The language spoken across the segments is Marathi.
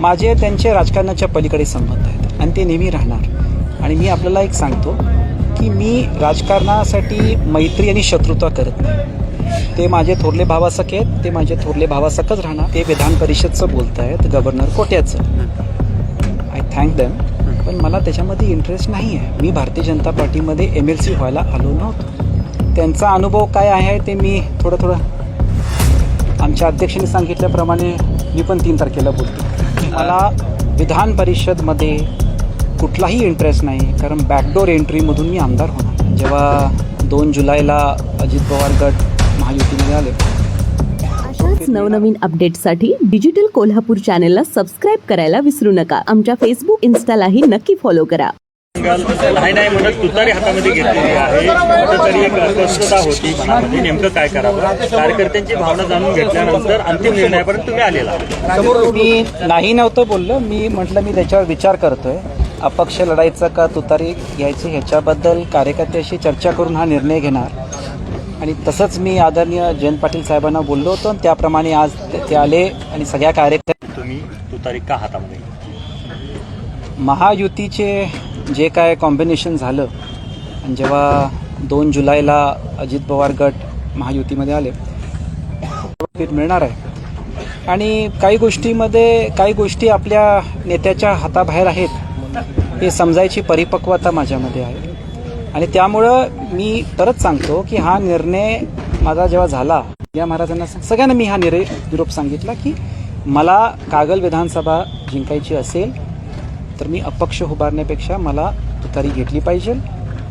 माझे त्यांचे राजकारणाच्या पलीकडे संबंध आहेत आणि ते नेहमी राहणार. आणि मी आपल्याला एक सांगतो की मी राजकारणासाठी मैत्री आणि शत्रुता करत नाही. ते माझे थोरले भावासक आहेत ते माझे थोरले भावासकच राहणार. ते विधान परिषदचं बोलत आहेत गव्हर्नर कोट्याचं. आय थँक दॅम पण मला त्याच्यामध्ये इंटरेस्ट नाही आहे. मी भारतीय जनता पार्टीमध्ये एम एल सी व्हायला आलो नव्हतो. त्यांचा अनुभव काय आहे ते मी थोडं थोडं आमच्या अध्यक्षांनी सांगितल्याप्रमाणे मी पण तीन तारखेला बोलतो. मला विधान परिषदमध्ये कुठलाही इंटरेस्ट नाही कारण बॅकडोर एंट्रीमधून मी आमदार होणार जेव्हा दोन जुलैला अजित पवार गट महायुतीमध्ये आले. अशाच नवनवीन अपडेटसाठी डिजिटल कोल्हापूर चॅनेलला सबस्क्राईब करायला विसरू नका. आमच्या फेसबुक इन्स्टालाही नक्की फॉलो करा. नाही नाही म्हणत तुतारी हातामध्ये घेतलेली आहे. कुठेतरी एक अस्वस्थता होती मनामध्ये. नेमकं काय करावं? कार्यकर्त्यांची भावना जाणून घेतल्यानंतर अंतिम निर्णयापर्यंत तुम्ही आलेला. मी नाही नव्हतं बोललो. मी म्हटलं मी त्याच्यावर विचार करतोय. अपक्ष लढायचं का तुतारी घ्यायची? ह्याच्याबद्दल कार्यकर्त्याशी चर्चा करून हा निर्णय घेणार. आणि तसंच मी आदरणीय जयंत पाटील साहेबांना बोललो होतो आणि त्याप्रमाणे आज ते आले आणि सगळ्या कार्यकर्त्या तुम्ही तुतारी का हातामध्ये? महायुतीचे जे काय कॉम्बिनेशन झालं आणि जेव्हा दोन जुलैला अजित पवार गट महायुतीमध्ये आले मिळणार आहे. आणि काही गोष्टीमध्ये काही गोष्टी आपल्या नेत्याच्या हाताबाहेर आहेत हे समजायची परिपक्वता माझ्यामध्ये आहे. आणि त्यामुळं मी परत सांगतो की हा निर्णय माझा जेव्हा झाला या महाराजांना सांग- सगळ्यांना मी हा निर्णय निरोप सांगितला की मला कागल विधानसभा जिंकायची असेल तर मी अपक्ष उभारण्यापेक्षा मला तुतारी घेतली पाहिजे.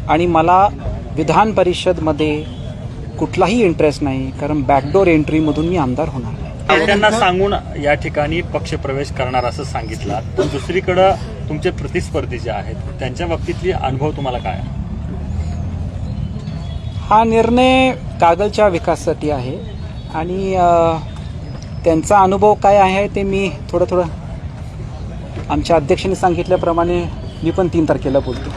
आणि मला विधान परिषदमध्ये कुठलाही इंटरेस्ट नाही कारण बॅकडोर एंट्रीमधून मी आमदार होणार नाही. त्यांना सांगून या ठिकाणी पक्षप्रवेश करणार असं सांगितलं. पण दुसरीकडं तुमचे प्रतिस्पर्धी जे आहेत त्यांच्या बाबतीतली अनुभव तुम्हाला काय? हा निर्णय कागलच्या विकासासाठी आहे. आणि त्यांचा अनुभव काय आहे ते मी थोडं थोडं आमच्या अध्यक्षांनी सांगितल्याप्रमाणे मी पण तीन तारखेला बोलतो.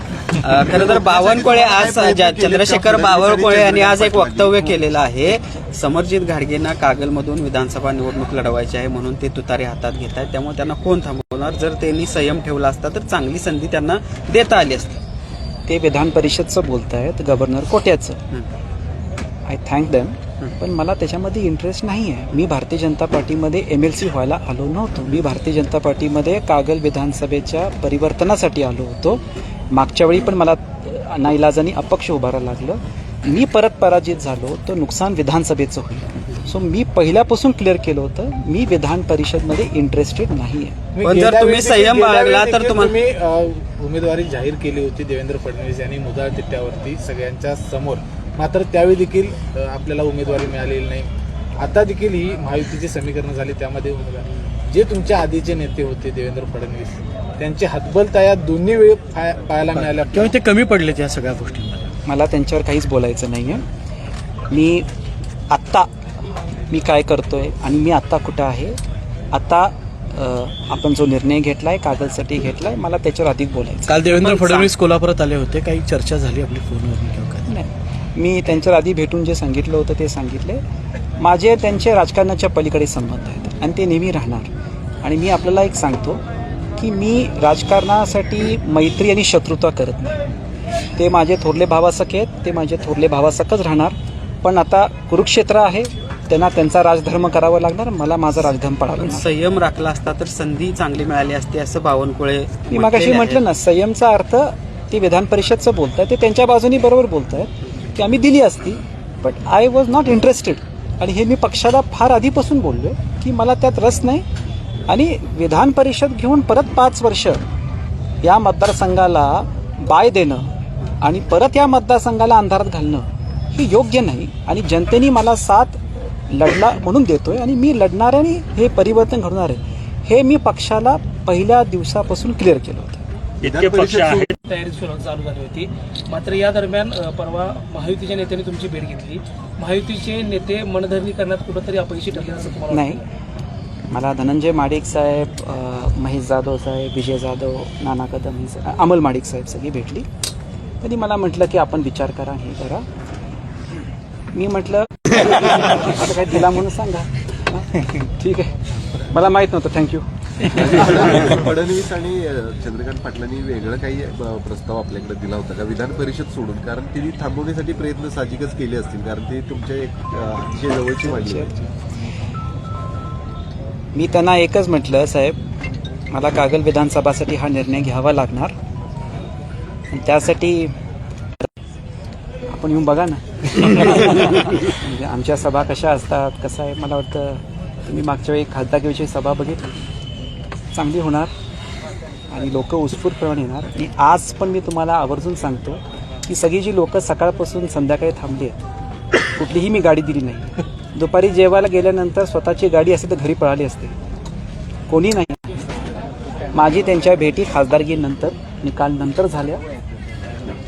खरं तर बावनकुळे आज चंद्रशेखर बावनकुळे यांनी आज एक वक्तव्य केलेलं आहे. समरजित घाडगेंना कागलमधून विधानसभा निवडणूक लढवायची आहे म्हणून ते तुतारी हातात घेत आहेत. त्यामुळे त्यांना कोण थांबवणार? जर त्यांनी संयम ठेवला असता तर चांगली संधी त्यांना देता आली असती. ते विधान परिषदचं बोलत आहेत गव्हर्नर कोट्याचं. आय थँक दॅम पण मला त्याच्यामध्ये इंटरेस्ट नाही आहे मी भारतीय जनता पार्टीमध्ये एम एल सी व्हायला आलो नव्हतो. मी भारतीय जनता पार्टीमध्ये कागल विधानसभेच्या परिवर्तनासाठी आलो होतो. मागच्या वेळी पण मला नाईलाजानी अपक्ष उभारायला लागलं. मी परत पराजित झालो तर नुकसान विधानसभेचं होईल. सो मी पहिल्यापासून क्लिअर केलं होतं मी विधान परिषदमध्ये इंटरेस्टेड नाही आहे पण जर तुम्ही संयम बाळगला तर तुम्हाला- तुम्ही उमेदवारी जाहीर केली होती देवेंद्र फडणवीस यांनी मुद्दा तिट्ट्यावरती सगळ्यांच्या समोर. मात्र त्यावेळी देखील आपल्याला उमेदवारी मिळालेली नाही. आता देखील ही महायुतीची समीकरण झाली त्यामध्ये उमेदवार. जे तुमच्या आधीचे नेते होते देवेंद्र फडणवीस त्यांचे हातबलता या दोन्ही वेळी पाय- पाहायला मिळाल्या किंवा ते कमी पडले त्या सगळ्या गोष्टींमध्ये? मला त्यांच्यावर काहीच बोलायचं नाही आहे मी आत्ता मी काय करतोय आणि मी आत्ता कुठं आहे? आता अ, आपण जो निर्णय घेतला आहे कागलसाठी घेतला आहे मला त्याच्यावर अधिक बोलायचं काल देवेंद्र फडणवीस कोल्हापुरात आले होते. काही चर्चा झाली आपली फोनवर किंवा काय? नाही. मी त्यांच्यावर आधी भेटून जे सांगितलं होतं ते सांगितले. माझे त्यांचे राजकारणाच्या पलीकडे संबंध आहेत आणि ते नेहमी राहणार. आणि मी आपल्याला एक सांगतो की मी राजकारणासाठी मैत्री आणि शत्रुता करत नाही. ते माझे थोरले भावासक आहेत ते माझे थोरले भावासकच राहणार. पण आता कुरुक्षेत्र आहे त्यांना त्यांचा राजधर्म करावा लागणार मला माझा राजधर्म पण लागणार. संयम राखला असता तर संधी चांगली मिळाली असती असं बावनकुळे मी मागाशी म्हटलं ना संयमचा अर्थ ते विधान परिषदचं बोलत आहे ते त्यांच्या बाजूनी बरोबर बोलत आहेत की आम्ही दिली असती but I was not interested आणि हे मी पक्षाला फार आधीपासून बोललो की मला त्यात रस नाही. आणि विधान परिषद घेऊन परत पाच वर्ष या मतदारसंघाला बाय देणं आणि परत या मतदारसंघाला अंधारात घालणं हे योग्य नाही. आणि जनतेने मला साथ लढला म्हणून देतोय आणि मी लढणार आहे आणि हे परिवर्तन घडणार आहे. हे मी पक्षाला पहिल्या दिवसापासून क्लिअर केलं होतं. इतके पक्ष आहेत. तयारी सुरू चालू झाली होती. मात्र या दरम्यान परवा महायुतीच्या नेत्यांनी तुमची भेट घेतली. महायुतीचे नेते मनधरणी करण्यात कुठंतरी अपयशी ठरले असं तुम्हाला नाही. मला धनंजय माडिक साहेब महेश जाधव साहेब विजय जाधव नाना कदम ही अमल माडिक साहेब सगळी भेटली. त्यांनी मला म्हटलं की आपण विचार करा हे करा. मी म्हटलं आता काय दिला म्हणून सांगा? ठीक आहे. मला माहीत नव्हतं. थँक्यू फडणवीस आणि चंद्रकांत पाटलांनी वेगळं काही प्रस्ताव आपल्याकडे दिला होता का? विधान परिषद सोडून. कारण तिने थांबवण्यासाठी प्रयत्न साहजिकच केले असतील. कारण ती तुमच्या एक अतिशय जवळची मांडली होती. मी त्यांना एकच म्हटलं साहेब मला कागल विधानसभासाठी हा निर्णय घ्यावा लागणार. त्यासाठी आपण येऊन बघा ना. म्हणजे आमच्या सभा कशा असतात कसं आहे? मला वाटतं तुम्ही मागच्या वेळी खासदारकीविषयी सभा बघितली. चांगली होणार आणि लोक उत्स्फूर्तप्रमाणे येणार. आणि आज पण मी तुम्हाला आवर्जून सांगतो की सगळी जी लोकं सकाळपासून संध्याकाळी थांबली आहेत कुठलीही मी गाडी दिली नाही. दुपारी जेवायला गेल्यानंतर स्वतःची गाडी असते तर घरी पळाली असते. कोणी नाही. माझी त्यांच्या भेटी खासदारकीनंतर निकाल नंतर झाल्या.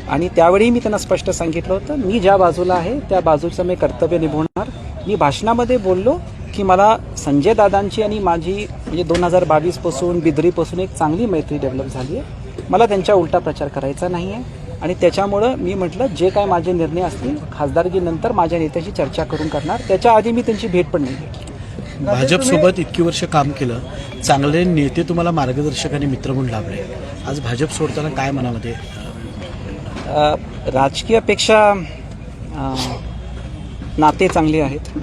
आणि त्यावेळी मी त्यांना स्पष्ट सांगितलं होतं मी ज्या बाजूला आहे त्या बाजूचं मी कर्तव्य निभवणार. मी भाषणामध्ये बोललो की मला संजय दादांची आणि माझी म्हणजे दोन हजार बावीसपासून बिदरीपासून एक चांगली मैत्री डेव्हलप झाली आहे. मला त्यांच्या उलटा प्रचार करायचा नाही आहे. आणि त्याच्यामुळं मी म्हटलं जे काय माझे निर्णय असतील खासदारकीनंतर माझ्या नेत्याशी चर्चा करून करणार. त्याच्या आधी मी त्यांची भेट पण नाही घेतली भाजपसोबत इतकी वर्ष काम केलं चांगले नेते तुम्हाला मार्गदर्शक आणि मित्र म्हणून लाभले. आज भाजप सोडताना काय मनामध्ये? राजकीयपेक्षा नाते चांगले आहेत.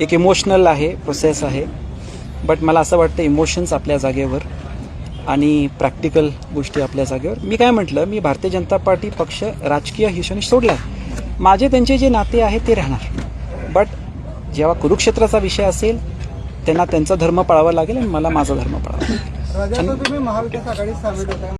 एक इमोशनल आहे प्रोसेस आहे. बट मला असं वाटतं इमोशन्स आपल्या जागेवर आणि प्रॅक्टिकल गोष्टी आपल्या जागेवर. मी काय म्हटलं मी भारतीय जनता पार्टी पक्ष राजकीय हिशोने सोडला माझे त्यांचे जे नाते आहेत ते राहणार. बट जेव्हा कुरुक्षेत्राचा विषय असेल त्यांना त्यांचा धर्म पाळावा लागेल आणि मला माझा धर्म पाळावा लागेल.